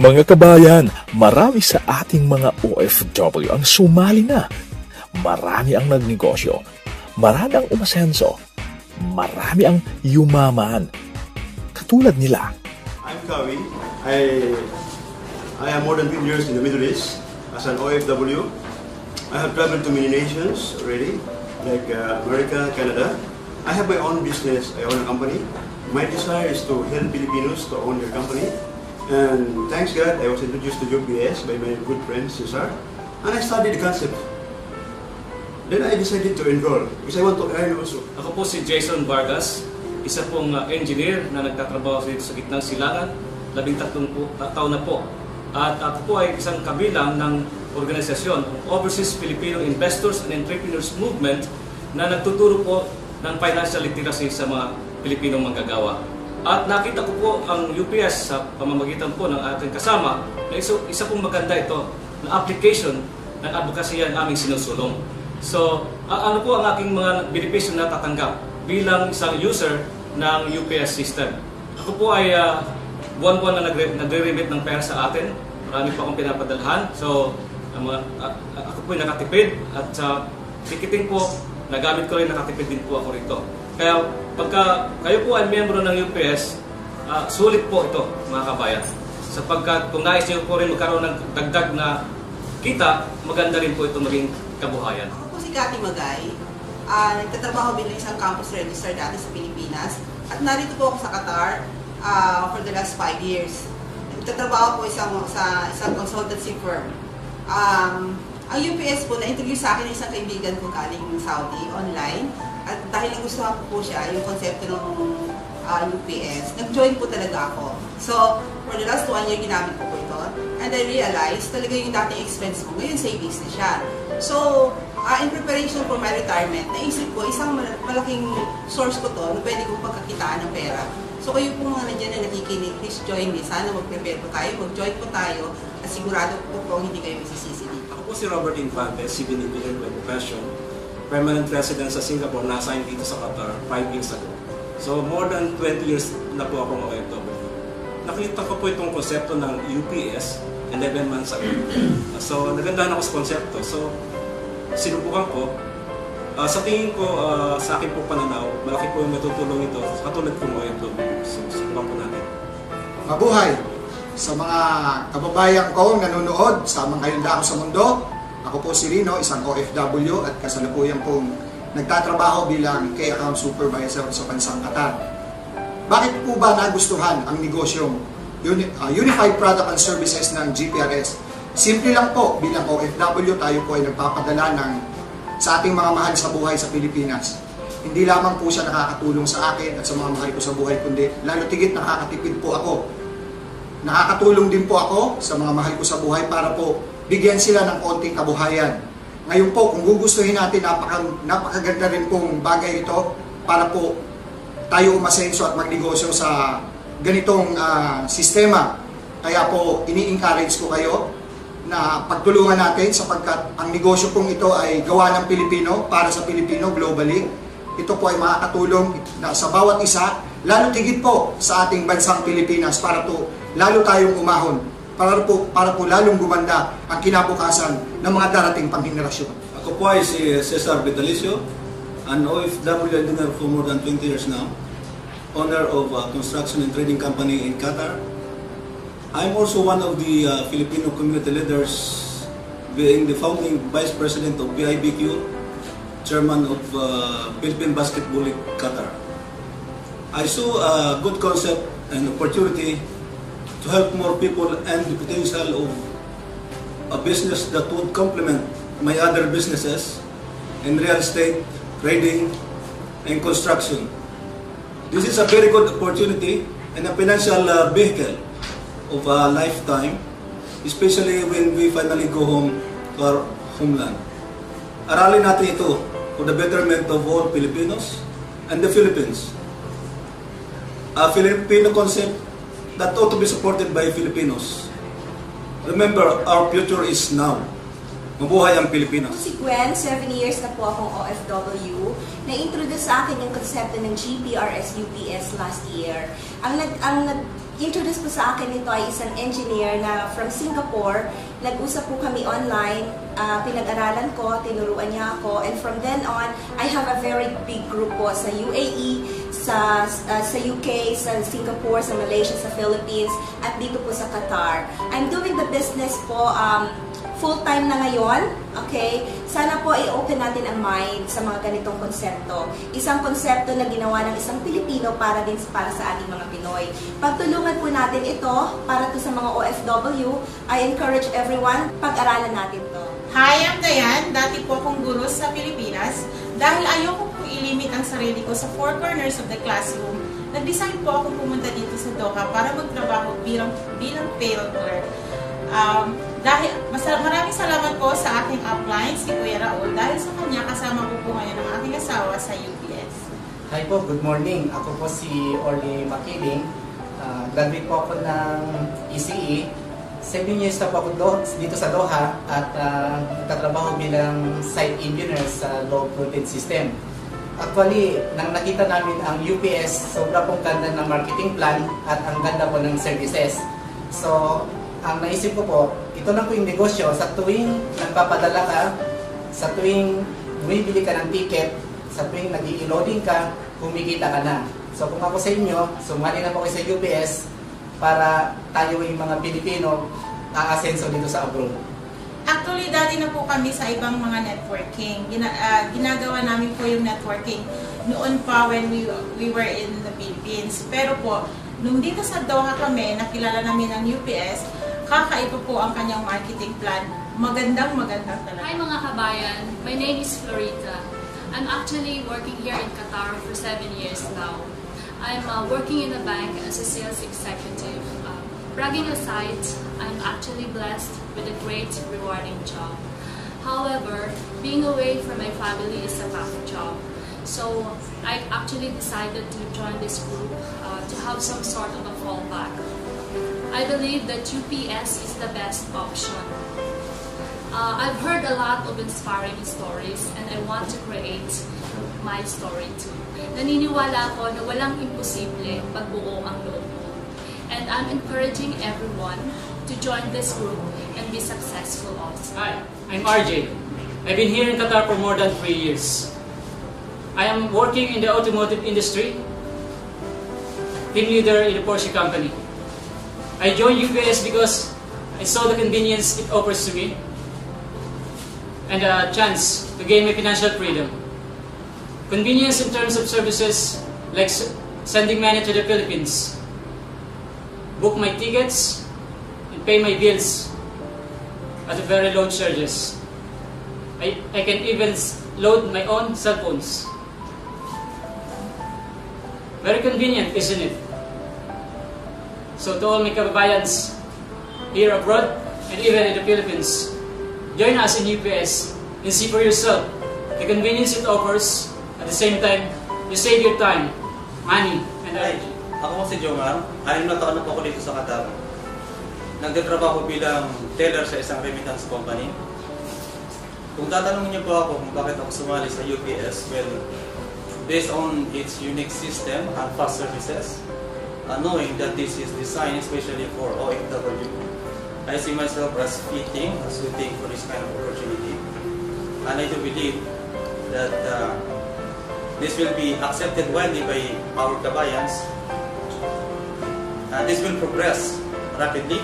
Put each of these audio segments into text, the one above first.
Mga kabayan, marami sa ating mga OFW ang sumali na. Marami ang nagnegosyo. Marami ang umasenso. Marami ang yumaman. Katulad nila. I'm Kawi. I I am more than 20 years in the Middle East as an OFW. I have traveled to many nations already, like uh, America, Canada. I have my own business. I own a company. My desire is to help Filipinos to own their company. And thanks God, I was introduced to UPS by my good friend Cesar, and I studied the concept. Then I decided to enroll because I want to earn also. Ako po si Jason Vargas, isa pong uh, engineer na nagtatrabaho dito sa gitnang silangan, labing tatlong po, ta- taon na po. At ako po ay isang kabilang ng organisasyon, Overseas Filipino Investors and Entrepreneurs Movement na nagtuturo po ng financial literacy sa mga Pilipinong manggagawa. At nakita ko po ang UPS sa pamamagitan po ng ating kasama na isa, isa pong maganda ito na application ng advocacy ang aming sinusulong. So, ano po ang aking mga benepisyo na tatanggap bilang isang user ng UPS system? Ako po ay ah, buwan-buwan na nagre- nagre-remit ng pera sa atin. Marami po akong pinapadalhan. So, ang mga, a- ako po ay nakatipid at sa ticketing po, nagamit ko rin nakatipid din po ako rito. Kaya pagka kayo po ay miyembro ng UPS, ah, sulit po ito mga kabayan. Sapagkat kung nais niyo po rin magkaroon ng dagdag na kita, maganda rin po ito maging kabuhayan. Ako po si Cathy Magay. Ah, nagtatrabaho bilang isang campus registrar dati sa Pilipinas. At narito po ako sa Qatar ah, for the last five years. Nagtatrabaho po isang, sa isang consultancy firm. Um, ang UPS po, na-introduce sa akin ng isang kaibigan ko galing Saudi online. At dahil nagustuhan ko po siya, yung konsepto ng ah, UPS, nag-join po talaga ako. So, for the last one year, ginamit ko po ito. And I realized talaga yung dating expense ko, ngayon savings na siya. So, ah, in preparation for my retirement, naisip ko, isang mal- malaking source ko to na pwede kong pagkakitaan ng pera. So, kayo po mga nandiyan na nakikinig, please join me. Sana mag-prepare po tayo, mag-join po tayo, at sigurado po po hindi kayo masisisi dito. Ako po si Robert Infante, civil engineer by profession. Permanent resident sa Singapore, na-assign dito sa Qatar 5 years ago. So more than 20 years na po ako OFW. Nakita ko po itong konsepto ng UPS 11 months ago. So nagandahan ako sa konsepto. So sinubukan ko. Ah, sa tingin ko, ah, sa akin po pananaw, malaki po yung matutulong ito katulad kong OFW. So subukan po natin. Mabuhay! Sa mga kababayan ko nanonood sa mga kayundako sa mundo, ako po si Rino, isang OFW at kasalukuyan pong nagtatrabaho bilang key account supervisor sa bansang Qatar. Bakit po ba nagustuhan ang negosyong Uni- ah, Unified Product and Services ng GPRS? Simple lang po, bilang OFW tayo po ay nagpapadala ng sa ating mga mahal sa buhay sa Pilipinas. Hindi lamang po siya nakakatulong sa akin at sa mga mahal ko sa buhay, kundi lalo tigit nakakatipid po ako. Nakakatulong din po ako sa mga mahal ko sa buhay para po bigyan sila ng konting kabuhayan. Ngayon po, kung gugustuhin natin, napaka, napakaganda rin pong bagay ito para po tayo umasenso at magnegosyo sa ganitong ah, sistema. Kaya po, ini-encourage ko kayo na pagtulungan natin sapagkat ang negosyo pong ito ay gawa ng Pilipino para sa Pilipino globally. Ito po ay makakatulong na sa bawat isa, lalo tigit po sa ating bansang Pilipinas para po lalo tayong umahon, para po, para po lalong gumanda ang kinabukasan ng mga darating pang henerasyon. Ako po ay si Cesar Vitalicio, an OFW engineer for more than 20 years now, owner of a construction and trading company in Qatar. I'm also one of the uh, Filipino community leaders, being the founding vice president of PIBQ, chairman of uh, Philippine Basketball League Qatar. I saw a good concept and opportunity to help more people and the potential of a business that would complement my other businesses in real estate, trading, and construction. This is a very good opportunity and a financial uh, vehicle of a lifetime, especially when we finally go home to our homeland. Aralin natin ito for the betterment of all Filipinos and the Philippines. A Filipino concept that ought to be supported by Filipinos. Remember, our future is now. Mabuhay ang Pilipinas. si Gwen, 7 years na po akong OFW. Na-introduce sa akin yung konsepto ng GPRS UPS last year. Ang nag ang nag-introduce po sa akin nito ay isang engineer na from Singapore. Nag-usap po kami online, ah, pinag-aralan ko, tinuruan niya ako, and from then on, I have a very big group po sa UAE, sa ah, sa UK, sa Singapore, sa Malaysia, sa Philippines, at dito po sa Qatar. I'm doing the business po um, full-time na ngayon, okay? Sana po i-open natin ang mind sa mga ganitong konsepto. Isang konsepto na ginawa ng isang Pilipino para din para sa ating mga Pinoy. Pagtulungan po natin ito para to sa mga OFW. I encourage everyone, pag-aralan natin to. Hi, I'm Dayan. Dati po akong guro sa Pilipinas. Dahil ayoko ilimit ang sarili ko sa four corners of the classroom, nag-decide po akong pumunta dito sa Doha para magtrabaho bilang, bilang payroll clerk. Um, dahil, masa, maraming salamat po sa aking upline, si Kuya Raul, dahil sa kanya kasama ko po ngayon ang aking asawa sa UPS. Hi po, good morning. Ako po si Orly Makiling. Ah, graduate po ako ng ECE. Seven years na po ako do- dito sa Doha at uh, nagtatrabaho bilang site engineer sa low voltage system. Actually, nang nakita namin ang UPS, sobra pong ganda ng marketing plan at ang ganda po ng services. So, ang naisip ko po, ito lang po yung negosyo. Sa tuwing nagpapadala ka, sa tuwing bumibili ka ng ticket, sa tuwing nag loading ka, kumikita ka na. So kung ako sa inyo, sumali na po kayo sa UPS para tayo yung mga Pilipino aasenso dito sa abroad. Actually, dati na po kami sa ibang mga networking. Gina, ah, ginagawa namin po yung networking noon pa when we, we were in the Philippines. Pero po, nung dito sa Doha kami, nakilala namin ang UPS, kakaiba po ang kanyang marketing plan. Magandang magandang talaga. Hi mga kabayan, my name is Florita. I'm actually working here in Qatar for seven years now. I'm uh, working in a bank as a sales executive. Bragging aside, I'm actually blessed with a great, rewarding job. However, being away from my family is a tough job. So I actually decided to join this group uh, to have some sort of a fallback. I believe that UPS is the best option. Uh, I've heard a lot of inspiring stories and I want to create my story too. Naniniwala ako na walang imposible pag buo ang loob. And I'm encouraging everyone to join this group and be successful also. Hi, I'm RJ. I've been here in Qatar for more than three years. I am working in the automotive industry, team leader in the Porsche company. I joined UPS because I saw the convenience it offers to me and a chance to gain my financial freedom. Convenience in terms of services like sending money to the Philippines, book my tickets, and pay my bills at a very low charges. I, I can even load my own cell phones. Very convenient, isn't it? So to all my kababayans here abroad and even in the Philippines, join us in UPS and see for yourself the convenience it offers. At the same time, you save your time, money, and energy. Ako po si Jomar. Anim na taon ako dito sa Qatar. Nagtatrabaho bilang teller sa isang remittance company. Kung tatanungin niyo po ako kung bakit ako sumali sa UPS, well, based on its unique system and fast services, uh, knowing that this is designed especially for OFW, I see myself as fitting, as suiting for this kind of opportunity. And I do believe that uh, this will be accepted widely by our kabayans. And this will progress rapidly,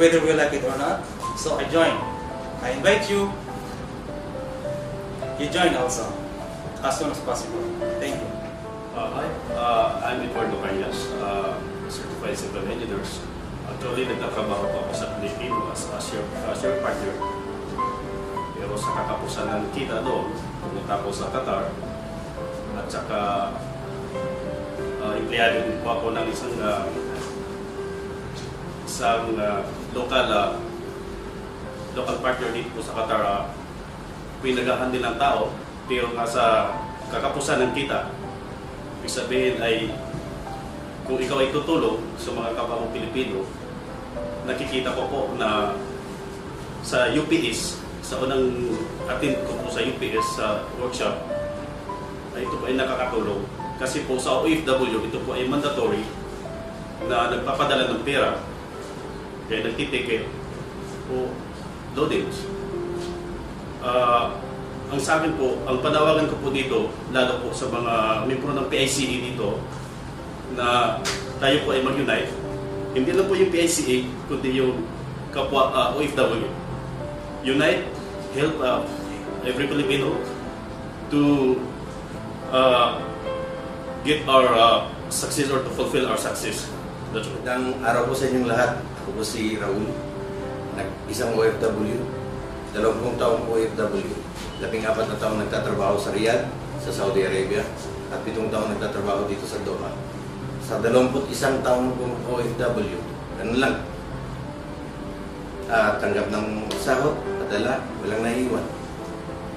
whether we like it or not. So I join. I invite you. You join also, as soon as possible. Thank you. Uh, hi, uh, I'm Eduardo Cañas, uh, Certified Civil Engineers. Actually, nagtatrabaho ako sa Pilipino as, your, as your partner. Pero sa katapusan ng kita doon, pumunta ako sa Qatar at saka uh, empleyado din po ako ng isang uh, isang uh, local uh, local partner dito po sa Qatar uh, pinagahan din ng tao pero nga sa kakapusan ng kita Ibig sabihin ay kung ikaw ay tutulong sa mga kapwa Pilipino, nakikita ko po na sa UPS, sa unang attend ko po sa UPS sa workshop, ay ito po ay nakakatulong. Kasi po sa OFW, ito po ay mandatory na nagpapadala ng pera kaya nagtiticket o loadings. Ah, ang sa akin po, ang panawagan ko po dito, lalo po sa mga membro ng PICE dito, na tayo po ay mag-unite. Hindi lang po yung PICE, kundi yung kapwa ah, OFW. Unite, help uh, every Filipino to uh, get our uh, success or to fulfill our success. That's all. Magandang araw po sa inyong lahat. Ako po si Raul, nag isang OFW, dalawang taong OFW, labing apat na taong nagtatrabaho sa Riyadh, sa Saudi Arabia, at pitong taong nagtatrabaho dito sa Doha. Sa dalawamput isang taong OFW, ganun lang. Ah, tanggap ng sahod, padala, walang naiiwan.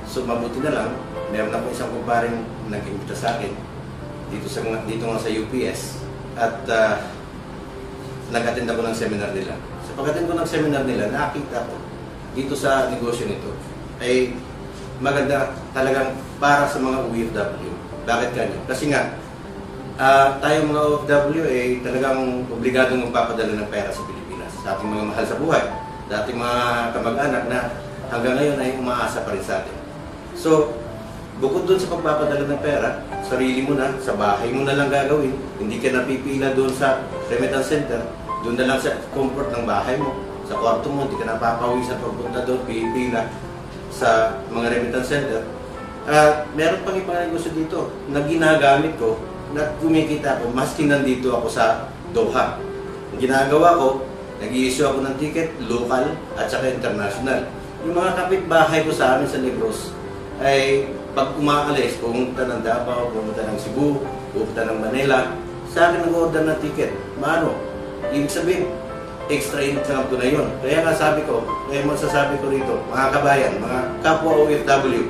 So mabuti na lang, meron ako isang kumparing nag-imbita sa akin dito sa dito nga sa UPS at ah, nag-attend ako ng seminar nila. Sa pag-attend ko ng seminar nila, nakita ko dito sa negosyo nito ay maganda talagang para sa mga OFW. Bakit ganyan? Kasi nga, ah, tayo mga OFW ay talagang obligadong magpapadala ng pera sa Pilipinas. Sa ating mga mahal sa buhay, sa ating mga kamag-anak na hanggang ngayon ay umaasa pa rin sa atin. So, bukod dun sa pagpapadala ng pera, sarili mo na, sa bahay mo na lang gagawin. Hindi ka napipila doon sa remittance center. Doon na lang sa comfort ng bahay mo. Sa kwarto mo, hindi ka napapawisan pagpunta doon, pipila sa mga remittance center. At meron pang ibang negosyo dito na ginagamit ko na kumikita ko maski nandito ako sa Doha. Ang ginagawa ko, nag-i-issue ako ng ticket, local at saka international. Yung mga kapitbahay ko sa amin sa Negros ay pag umaalis, pumunta ng Davao, pumunta ng Cebu, pumunta ng Manila, sa akin nag-order ng ticket. Maano? Ibig sabihin, extra income ko na yun. Kaya nga sabi ko, kaya masasabi ko rito, mga kabayan, mga kapwa OFW,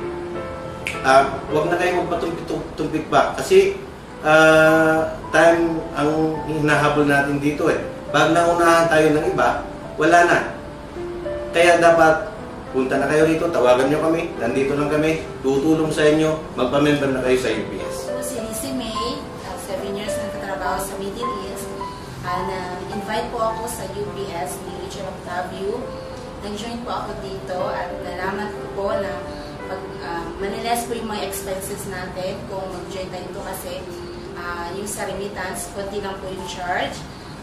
ah huwag na kayong magpatumpik pa. Kasi ah, time ang hinahabol natin dito eh. Pag naunahan tayo ng iba, wala na. Kaya dapat punta na kayo rito, tawagan nyo kami, nandito lang kami, tutulong sa inyo, magpa-member na kayo sa UPS. Ako si Lizzie May, uh, 7 years na nagtatrabaho sa Middle East. Uh, na-invite po ako sa UPS ni Richard Octavio. Nag-join po ako dito at nalaman ko po na pag uh, maniles po yung mga expenses natin kung mag-join tayo dito kasi uh, yung sa remittance, konti lang po yung charge.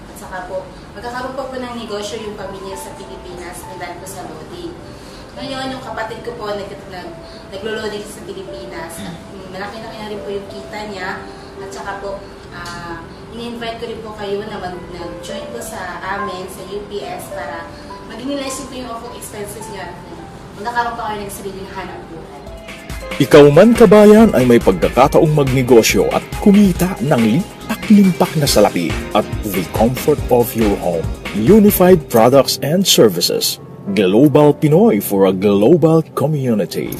At saka po, magkakaroon po po ng negosyo yung pamilya sa Pilipinas na dahil po sa loading. Ngayon, yung kapatid ko po nag, nag, naglo-loading sa Pilipinas. At mm, malaki-laki na rin po yung kita niya. At saka po, ah, ini-invite ko rin po kayo na mag- nag-join po sa amin sa UPS para mag-inilize po yung awful expenses niya. Magkakaroon pa kayo ng sariling hanap buhay. Ikaw man kabayan ay may pagkakataong magnegosyo at kumita ng limpak-limpak na salapi at the comfort of your home. Unified Products and Services. Global Pinoy for a global community.